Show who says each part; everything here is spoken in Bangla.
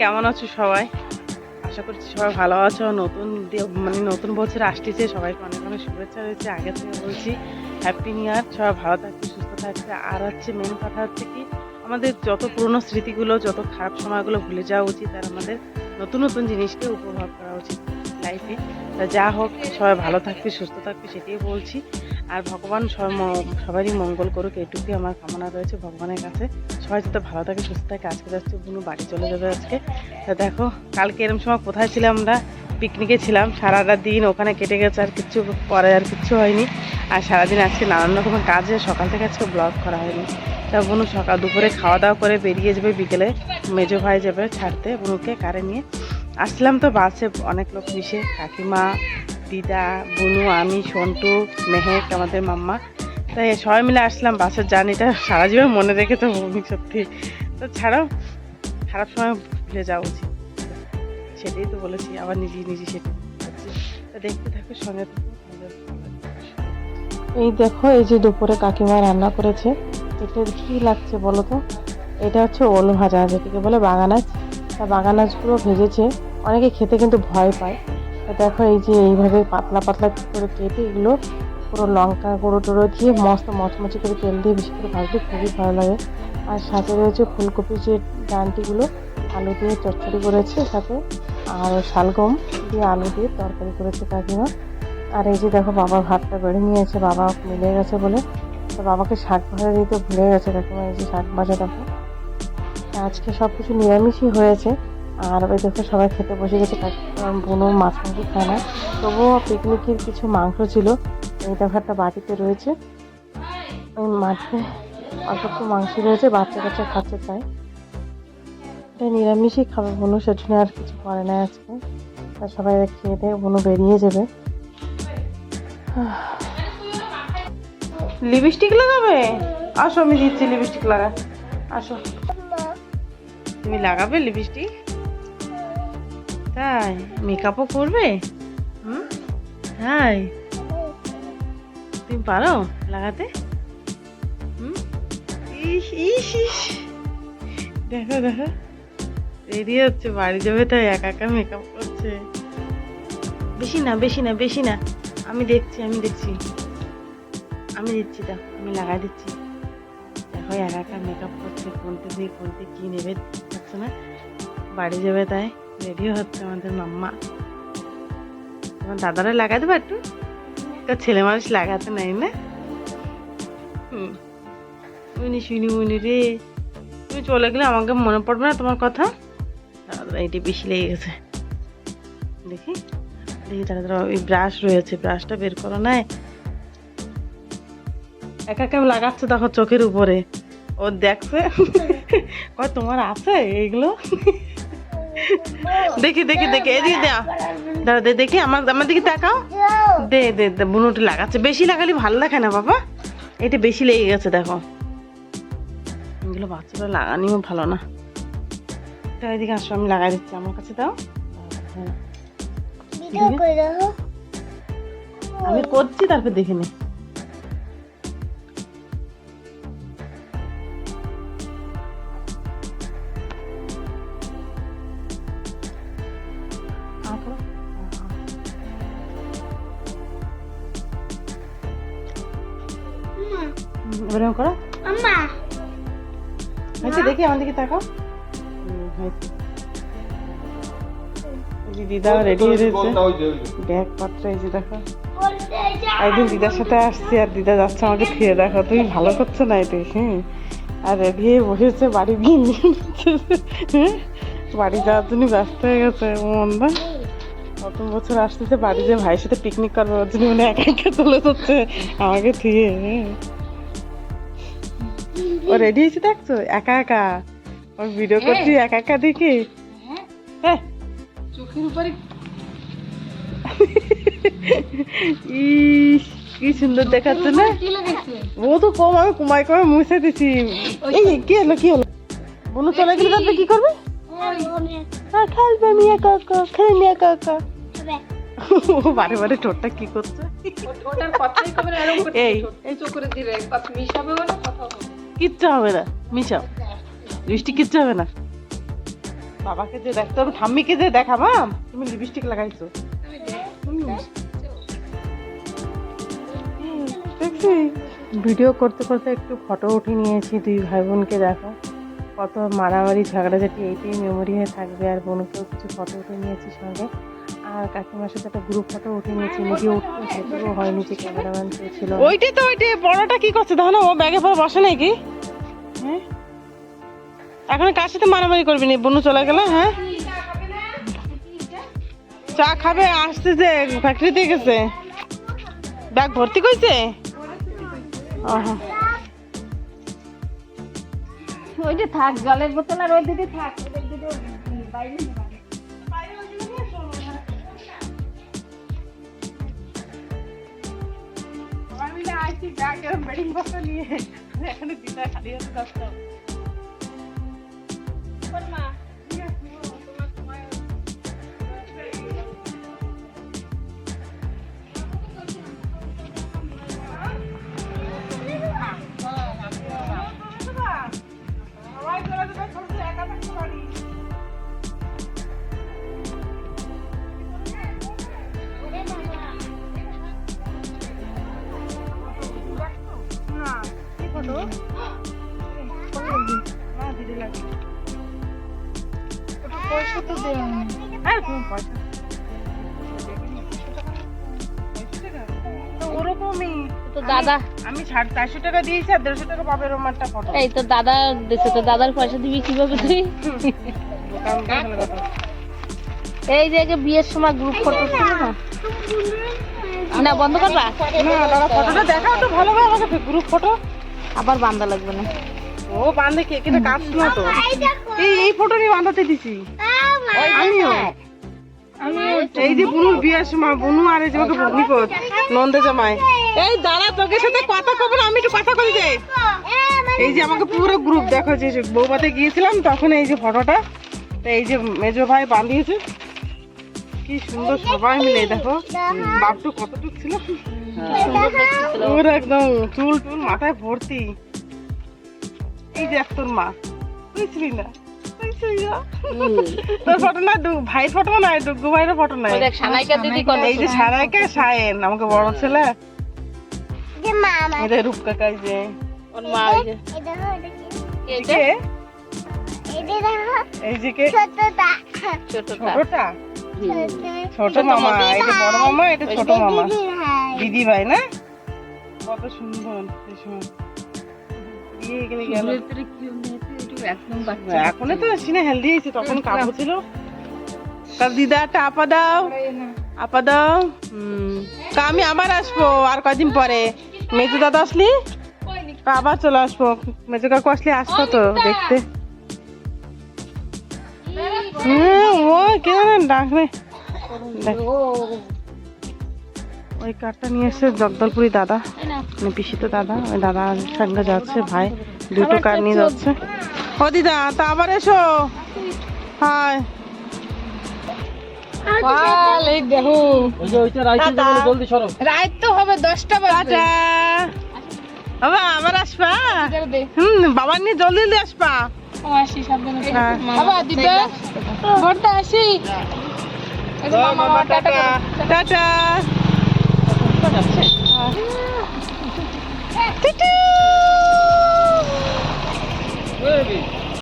Speaker 1: কেমন আছো সবাই? আশা করছি সবাই ভালো আছো। নতুন মানে নতুন বছর আসতেছে, সবাইকে অনেক অনেক শুভেচ্ছা রয়েছে। আগে থেকে বলছি হ্যাপি নিউ ইয়ার সবাই ভালো থাকবে, সুস্থ থাকছে আর হচ্ছে মেন কথা হচ্ছে কি, আমাদের যত পুরনো স্মৃতিগুলো, যত খারাপ সময়গুলো ভুলে যাওয়া উচিত, আর আমাদের নতুন নতুন জিনিসকে উপভোগ করা উচিত লাইফে যা হোক, সবাই ভালো থাকবে, সুস্থ থাকবে, সেটাই বলছি। আর ভগবান সবারই মঙ্গল করুক, এটুকুই আমার কামনা রয়েছে ভগবানের কাছে। সবাই যাতে ভালো থাকে, সুস্থ থাকে, আজকে যাচ্ছে বুনু, বাড়ি চলে যাবে আজকে। তা দেখো, কালকে এরম সময় কোথায় ছিলাম আমরা? পিকনিকে ছিলাম, সারাটা দিন ওখানে কেটে গেছে, আর কিচ্ছু পরে আর কিচ্ছু হয়নি। আর সারাদিন আজকে নানান রকমের কাজে, সকাল থেকে আজকে ব্লগ করা হয়নি। তা বুনু সকাল দুপুরে খাওয়া দাওয়া করে বেরিয়ে যাবে বিকেলে, মেজো ভাই যাবে ছাড়তে বুনুকে, কারে নিয়ে। আসলাম তো বাসে, অনেক লোক মিশে, কাকিমা দিদা, বুনু, আমি সন্টু মেহেক, আমাদের মাম্মা। তাই সবাই মিলে আসলাম বাসের জার্নিটা সারা জীবন মনে রেখে তো সত্যি। তো ছাড়াও খারাপ সময় ভুলে যাওয়া উচিত। সেটাই তো বলেছি, আবার নিজে নিজে সেটা। দেখতে থাকো, সঙ্গে। এই দেখো, এই যে দুপুরে কাকিমা রান্না করেছে এটা কি লাগছে বলো তো? এটা হচ্ছে ওল ভাজা, যেটাকে বলে বাগানাচ তা বাগানাচগুলো ভেজেছে, অনেকে খেতে কিন্তু ভয় পায়। দেখো এই যে এইভাবে পাতলা পাতলা করে কেটে এগুলো পুরো লঙ্কা গুঁড়ো টুড়ো দিয়ে মস্ত মচমচে করে তেল দিয়ে বেশি করে ভাজলে খুবই ভালো লাগে। আর সাথে রয়েছে ফুলকপির যে ডানটিগুলো, আলু দিয়ে চচ্চড়ি করেছে সাথে, আর শালগম দিয়ে আলু দিয়ে তরকারি করেছে কাকিমা। আর এই যে দেখো বাবা ভাতটা বেড়ে নিয়েছে, বাবা মিলে গেছে বলে। তো বাবাকে শাক ভাজা দিতে ভুলে গেছে কাকিমা, এই যে শাক ভাজা দেখো। আজকে সব কিছু নিরামিষই হয়েছে। আর ওই দেখো সবাই খেতে বসে গেছে বোনও মাছ মাংস খায় না। তবুও পিকনিকের কিছু মাংস ছিল এই দেখো একটা বাটিতে রয়েছে। ওই মাঠে অল্প একটু মাংস রয়েছে, বাচ্চা কাচ্চা খাচ্ছে তাই। এটা নিরামিষই খাবে বোনু, সেজন্য আর কিছু করে না আজকে। তা সবাই খেয়ে দিয়ে বোনু বেরিয়ে যাবে। লিপস্টিক লাগাবে? আসো, আমি দিচ্ছি লিপস্টিক লাগা। আসো। তুমি লাগাবে লিপস্টিক? তাই? মেকআপও করবে? হুম? তাই? তুমি পারো লাগাতে? হুম? ইস ইস ইস। দেখো দেখো। রেডি হচ্ছে বাড়ি যাবে তাই একা একা মেকআপ করছে। বেশি না বেশি না বেশি না। আমি দেখছি আমি দেখছি। আমি দিচ্ছি দাও। আমি লাগাই দিচ্ছি। দেখো একা একা মেকআপ করছে কোনতে দিয়ে কোনতে কী নেবে না? বাড়ি যাবে তাই। রেডিও হচ্ছে আমাদের মাম্মা। তোমার দাদারা দেবো একটু? তো ছেলে মানুষ লাগাতে নাই না? হুম। উনি শুনি উনি রে। তুমি চলে গেলে আমাকে মনে পড়বে না তোমার কথা? দাদা এটি বেশি লেগে গেছে। দেখি। দেখি তারা তারা ওই ব্রাশ রয়েছে ব্রাশটা বের করো নাই। একা একা লাগাচ্ছে দেখো চোখের উপরে। ও দেখছে। তোমার আছে এইগুলো? দেখি দেখি দেখি এদিকে দেও দাঁড়া দে দেখি আমার আমার দিকে তাকাও। দে দে দে বুনুটি লাগাচ্ছে। বেশি লাগালে ভালো লাগে না বাবা। এটা বেশি লেগে গেছে দেখো। এগুলো বাচ্চারা লাগানিও ভালো না। তো এদিকে আসো আমি লাগাই দিচ্ছি। আমার কাছে দাও।
Speaker 2: ভিডিও করে দাও।
Speaker 1: আমি করছি তারপর দেখে নে। এরকম করো।
Speaker 2: আম্মা।
Speaker 1: হয়েছে দেখি আমার দিকে তাকাও। হয়েছে। রেডি হয়ে রয়েছে ব্যাগ পত্র এই যে দেখো। একদিন দিদার সাথে আসছি আর দিদা যাচ্ছে আমাকে ফিরে দেখো। তুমি ভালো করছ না এতে হ্যাঁ আর রেডি হয়ে বসেছে বাড়ি গিয়ে নিয়ে হ্যাঁ? বাড়ি যাওয়ার জন্য ব্যস্ত হয়ে গেছে মন্দা নতুন বছর আসতেছে বাড়ি যে ভাইয়ের সাথে পিকনিক করবে ওর জন্য মানে একা একা চলে যাচ্ছে আমাকে থুয়ে হ্যাঁ। ও রেডি হয়েছে দেখছ একা একা। ওর ভিডিও করছি একা একা দেখি। হ্যাঁ।
Speaker 3: চোখের উপরে।
Speaker 1: ইস কি সুন্দর দেখাচ্ছে না? ও তো কম আমি কুমাই কমে মুছে দিছি। এই কি হলো কি হলো? বনু চলে গেলে তারপরে কি করবে? হ্যাঁ খেলবে আমি একা একা খেলে নি একা একা ও বারে বারে ঠোঁটটা কি করছে? এই।
Speaker 3: এই চোখ করে দিলে কথা মিশাবেও না কথা
Speaker 1: কিচ্ছু হবে না। মিশাও। বৃষ্টি কিচ্ছু হবে না। বাবাকে যে দেখতো আমি ঠাম্মিকে যে দেখাবা তুমি লিপস্টিক লাগাইছো। দেখছি। ভিডিও করতে করতে একটু ফটো উঠে নিয়েছি, দুই ভাই বোনকে দেখো। কত মারামারি ঝগড়াঝাটি এইটাই মেমোরি হয়ে থাকবে আর বোনকেও কিছু ফটো উঠে নিয়েছি সঙ্গে। আর কাকিমার সাথে একটা গ্রুপ ফটো উঠে নিয়েছি নিজে উঠতে সেটুকু হয়নি যে ক্যামেরাম্যান ছিল। ওইটাই তো ওইটাই বড়টা কি করছে? দেখো ও ব্যাগে পরে বসে নাকি? হ্যাঁ? এখন কার সাথে মারামারি করবি নি? বনু চলে গেল হ্যাঁ? চা খাবে আসছে যে ফ্যাক্টরিতে গেছে। ব্যাগ ভর্তি কইছে আহা।
Speaker 4: ওই যে থাক জলের বোতল আর ওই দিদি থাক। বাইরে
Speaker 1: আইছি ব্যাগ এরম বেডিং বক্স নিয়ে এখানে দিদা খালি হাতে যাচ্ছে সবাই
Speaker 4: পয়সা তো দেওয়া
Speaker 1: আর তুমি পয়সা ওরকমই
Speaker 4: তো দাদা
Speaker 1: আমি চারশো টাকা দিয়েছি আর দেড়শো টাকা পাবে এরকম একটা ফটো।
Speaker 4: এই তো দাদা দিছে তো দাদার পয়সা দিবি কীভাবে তুই? এই যে বিয়ের সময় গ্রুপ ফটো ছিল না? না বন্ধ করবা?
Speaker 1: না দাদা ফটোটা দেখাও তো আমাকে গ্রুপ ফটো
Speaker 4: আবার বান্ধা লাগবে না।
Speaker 1: ও বান্ধে কে কিন্তু না তো। এই এই ফটো নিয়ে বান্ধাতে দিছি। আমিও। এই যে বুনুর বিয়ের সময় বুনু আর এই যে আমাকে নিপত নন্দে জামাই। এই দাঁড়া তোকে সাথে কথা কব না আমি একটু কথা কই যাই এই যে আমাকে পুরো গ্রুপ দেখো যে বৌবাতে গিয়েছিলাম তখন এই যে ফটোটা তো এই যে মেজো ভাই বাঁধিয়েছে কি সুন্দর সবাই মিলে দেখো। বাপটু কতটুক ছিল? ওর একদম চুল টুল মাথায় ভর্তি। এই যে তোর মা বুঝলি না? তোর ফটো না নাই ডুগু ভাইয়ের ফটো নাই।
Speaker 4: ওই দিদি কত
Speaker 1: এই যে সারাইকে সায়েন আমাকে বড় ছেলে।
Speaker 2: যে
Speaker 1: এটা রূপ যে
Speaker 4: ওর মা
Speaker 2: এই দেখো এটা কি?
Speaker 4: এই যে?
Speaker 2: এই যে দেখো।
Speaker 1: এই যে কে?
Speaker 2: ছোটটা।
Speaker 4: ছোটটা।
Speaker 1: ছোটটা?
Speaker 2: ছোট
Speaker 1: মামা এটা বড় মামা এটা ছোট মামা।
Speaker 2: দিদি
Speaker 1: দিদি ভাই না? কত সুন্দর বিয়ে গেলে এখন তো সিনে হেলদি হয়েছে তখন কাবু ছিল। তার দিদা একটা আপা দাও। আপা দাও। তা আমি আবার আসব আর কদিন পরে। মেজু দাদা আসলি? আবার চলে আসব। মেজু কাকু আসলে আসব তো দেখতে। হুম ও কে ডাকবে। ওই কারটা নিয়ে এসছে জগদলপুরি দাদা মানে পিসিতে দাদা ওই দাদার সঙ্গে যাচ্ছে ভাই দুটো কার নিয়ে যাচ্ছে। ও দিদা তা আবার এসো। হাই।
Speaker 4: রাত তো হবে দশটা বাজে
Speaker 1: টাটা বাবা আবার আসবা? হুম বাবার নিয়ে জলদি জলদি আসবা।
Speaker 4: আসি সাবধানে
Speaker 1: হ্যাঁ।
Speaker 4: বাবা ঘরটা আসি। এই যে মামা আমার টাটা
Speaker 1: টাটা টাটা টুটু।